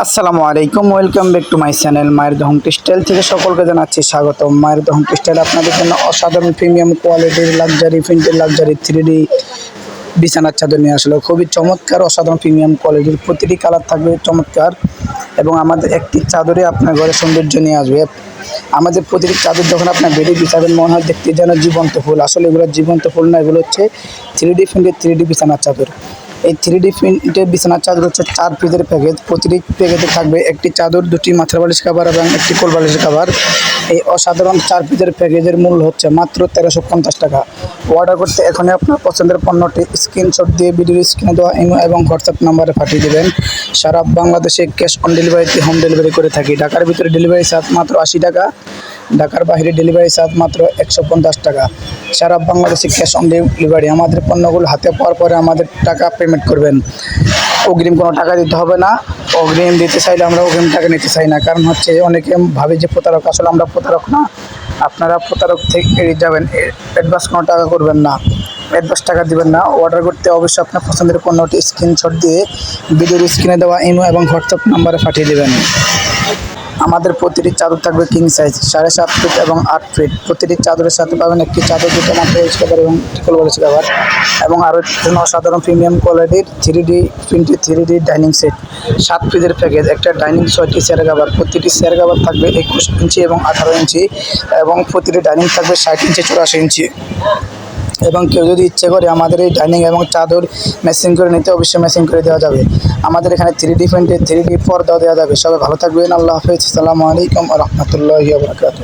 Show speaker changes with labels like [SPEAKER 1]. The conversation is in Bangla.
[SPEAKER 1] আসসালামু আলাইকুম welcome back to my channel মায়ের দহম টেক্সটাইল থেকে সকলকে জানাচ্ছি স্বাগত মায়ের দহম টেক্সটাইল আপনাদের জন্য অসাধারণ প্রিমিয়াম কোয়ালিটির লাক্সারি প্রিন্টের লাক্সারি থ্রি ডি বিছানার চাদর নিয়ে আসলো। খুবই চমৎকার, অসাধারণ প্রিমিয়াম কোয়ালিটির প্রতিটি কালার থাকবে চমৎকার। এবং আমাদের একটি চাদরে আপনার ঘরে সৌন্দর্য নিয়ে আসবে। আমাদের প্রতিটি চাদর যখন আপনার বেডে বিছাবেন, মনে হয় দেখতে যেন জীবন্ত ফুল। আসলে এগুলো জীবন্ত ফুল না, এগুলো হচ্ছে থ্রি ডি প্রিন্টের থ্রি ডি বিছানার চাদর। এই থ্রি ডি প্রিন্টের বিছানার চাদর হচ্ছে চার পিসের প্যাকেজ প্রতিটি প্যাকেজে থাকবে একটি চাদর, দুটি মাথার বালিশ কাভার এবং একটি কোল বালিশ কাভার এই অসাধারণ চার পিসের প্যাকেজের মূল্য হচ্ছে মাত্র তেরোশো পঞ্চাশ টাকা। অর্ডার করতে এখনই আপনার পছন্দের পণ্যটি স্ক্রিনশট দিয়ে ভিডিওর স্ক্রিনে দেওয়া ইমো এবং হোয়াটসঅ্যাপ নাম্বারে পাঠিয়ে দেবেন। সারা বাংলাদেশে ক্যাশ অন ডেলিভারিতে হোম ডেলিভারি করে থাকি। ঢাকার ভিতরে ডেলিভারি চার্জ মাত্র আশি টাকা। ঢাকার বাইরে ডেলিভারি চার্জ মাত্র একশো পঞ্চাশ টাকা। সারা বাংলাদেশে ক্যাশ অন ডেলিভারি আমাদের পণ্যগুলো হাতে পাওয়ার পরে আমাদের টাকা পেমেন্ট করবেন। অগ্রিম কোনো টাকা দিতে হবে না। অগ্রিম দিতে চাইলে আমরা অগ্রিম টাকা নিতে চাই না। কারণ হচ্ছে অনেকে ভাবে যে প্রতারক, আসলে আমরা প্রতারক না। আপনারা প্রতারক থেকে এড়িয়ে যাবেন অ্যাডভান্স কোনো টাকা করবেন না। অ্যাডভান্স টাকা দিবেন না। অর্ডার করতে অবশ্যই আপনার পছন্দের পণ্যটি স্ক্রিনশট দিয়ে ভিডিওর স্ক্রিনে দেওয়া ইমো এবং হোয়াটসঅ্যাপ নাম্বারে পাঠিয়ে দেবেন। আমাদের প্রতিটি চাদর থাকবে কিং সাইজ সাড়ে সাত ফিট এবং আট ফিট প্রতিটি চাদরের সাথে পাবেন একটি চাদর দুটো মাত্র ইউজ কাভার এবং টিকল বলেছে কাভার এবং আরও জন্য অসাধারণ প্রিমিয়াম কোয়ালিটির three D printed three D dining set সাত ফিটের প্যাকেজ একটা ডাইনিং ছয়টি চেয়ার কাভার প্রতিটি চেয়ার কাভার থাকবে একুশ ইঞ্চি এবং আঠারো ইঞ্চি এবং প্রতিটি ডাইনিং থাকবে ষাট ইঞ্চি, চুরাশি ইঞ্চি। এবং কেউ যদি ইচ্ছে করে আমাদের এই ডাইনিং এবং চাদর মেশিন করে নিতে, অবশ্যই মেশিন করে দেওয়া যাবে। আমাদের এখানে থ্রি ডি প্রিন্টে থ্রি ডি পর্দাও দেওয়া যাবে। সবাই ভালো থাকবেন। আল্লাহ হাফিজ। আসসালামু আলাইকুম রহমতুল্লাহ বরকাত